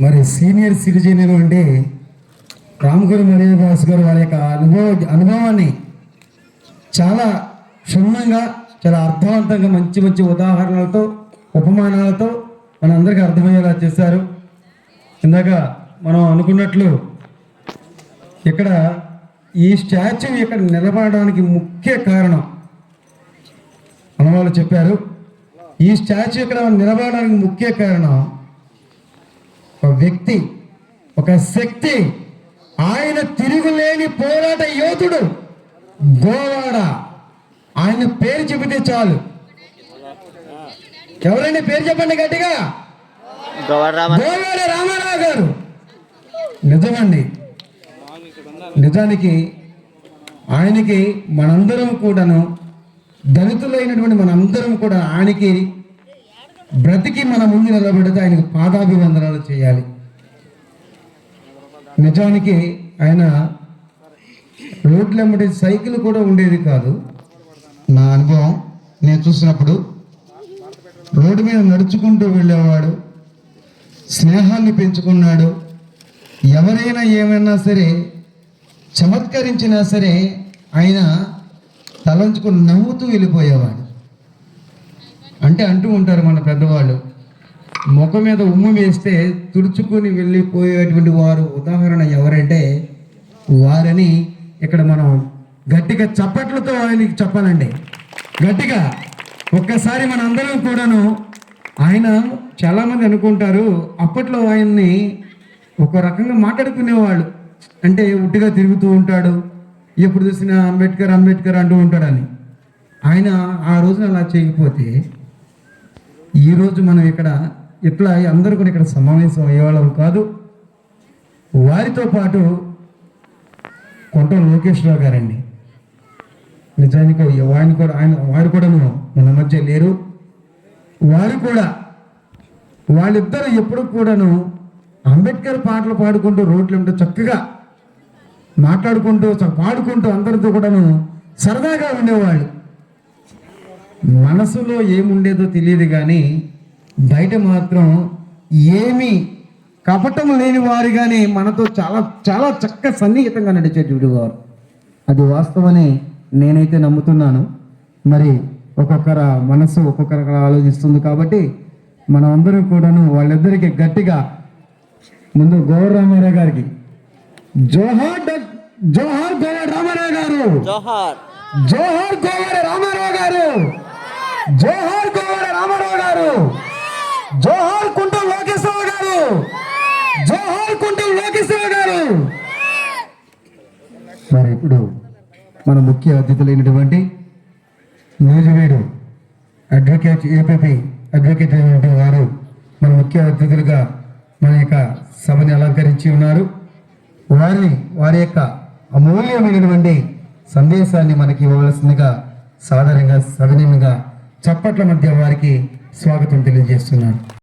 మరి సీనియర్ సిటిజన్లు అంటే రామగురు మరియదాస్ గారు వారి యొక్క అనుభవ అనుభవాన్ని చాలా క్షుణ్ణంగా చాలా అర్థవంతంగా మంచి మంచి ఉదాహరణలతో ఉపమానాలతో మనందరికీ అర్థమయ్యేలా చేశారు. ఇందాక మనం అనుకున్నట్లు ఇక్కడ ఈ స్టాచ్యూ ఇక్కడ నిలబడడానికి ముఖ్య కారణం మన వాళ్ళు చెప్పారు. ఈ స్టాచ్యూ ఇక్కడ నిలబడడానికి ముఖ్య కారణం ఒక వ్యక్తి ఒక శక్తి ఆయన తిరుగులేని పోరాట యోధుడు గోవాడ. ఆయన పేరు చెబితే చాలు. ఎవరైనా పేరు చెప్పండి గట్టిగా? గోవాడ రామారావు గారు. నిజమండి. నిజానికి ఆయనకి మనందరం కూడాను దళితులైనటువంటి మనందరం కూడా ఆయనకి బ్రతికి మన ముందు నిలబెడితే ఆయనకు పాదాభివందనాలు చేయాలి. నిజానికి ఆయన రోడ్లెంబడి సైకిల్ కూడా ఉండేది కాదు. నా అనుభవం నేను చూసినప్పుడు రోడ్డు మీద నడుచుకుంటూ వెళ్ళేవాడు స్నేహాన్ని పెంచుకున్నాడు. ఎవరైనా ఏమైనా సరే చమత్కరించినా సరే ఆయన తలంచుకుని నవ్వుతూ వెళ్ళిపోయేవాడు. అంటే అంటూ ఉంటారు మన పెద్దవాళ్ళు. ముఖం మీద ఉమ్ము వేస్తే తుడుచుకుని వెళ్ళిపోయేటువంటి వారు ఉదాహరణ ఎవరంటే వారని ఇక్కడ మనం గట్టిగా చప్పట్లతో ఆయనకి చెప్పాలండి. గట్టిగా ఒక్కసారి మన అందరం కూడాను ఆయన చాలామంది అనుకుంటారు అప్పట్లో ఆయన్ని ఒక రకంగా మాట్లాడుకునేవాళ్ళు. అంటే ఉట్టిగా తిరుగుతూ ఉంటాడు ఎప్పుడు చూసినా అంబేద్కర్ అంబేద్కర్ అంటూ ఉంటాడని. ఆయన ఆ రోజున అలా చేయకపోతే ఈరోజు మనం ఇక్కడ ఇట్లా అందరూ కూడా ఇక్కడ సమావేశం అయ్యేవాళ్ళం కాదు. వారితో పాటు కొంట లోకేశ్వరరావు గారండి. నిజానికి వాడిని కూడా ఆయన వారు కూడా మన మధ్య లేరు. వారు కూడా వాళ్ళిద్దరు ఎప్పుడు కూడాను అంబేద్కర్ పాటలు పాడుకుంటూ రోడ్లు ఉంటూ చక్కగా మాట్లాడుకుంటూ చ- పాడుకుంటూ అందరితో కూడాను సరదాగా ఉండేవాళ్ళు. మనసులో ఏముండేదో తెలియదు కానీ బయట మాత్రం ఏమీ కపటం లేని వారుగానే మనతో చాలా చాలా చక్క సన్నిహితంగా నడిచేటువంటి వారు. అది వాస్తవని నేనైతే నమ్ముతున్నాను. మరి ఒక్కొక్కర మనసు ఒక్కొక్కరు ఆలోచిస్తుంది కాబట్టి మనం అందరం కూడాను వాళ్ళిద్దరికి గట్టిగా ముందు గౌర రామారావు గారికి. జోహార్ జోహార్ గోవా రామారావు గారు. జోహార్. జోహార్ గోవాడ రామారావు గారు. జోహార్ గోవాడ రామారావు గారు. జోహార్ కుంటం లోకేశ్వర గారు. జోహార్ కుంటం లోకేశ్వర గారు. మరి ఇప్పుడు మన ముఖ్య అతిథులైనటువంటి నూజివీడు అడ్వకేట్ ఏపీపీ అడ్వకేట్ అయినటువంటి వారు మన ముఖ్య అతిథులుగా మన యొక్క సభని అలంకరించి ఉన్నారు. వారిని వారి యొక్క అమూల్యమైనటువంటి సందేశాన్ని మనకి ఇవ్వవలసిందిగా సాధారణంగా సవినయంగా చప్పట్ల మధ్య వారికి స్వాగతం తెలియజేస్తున్నాను.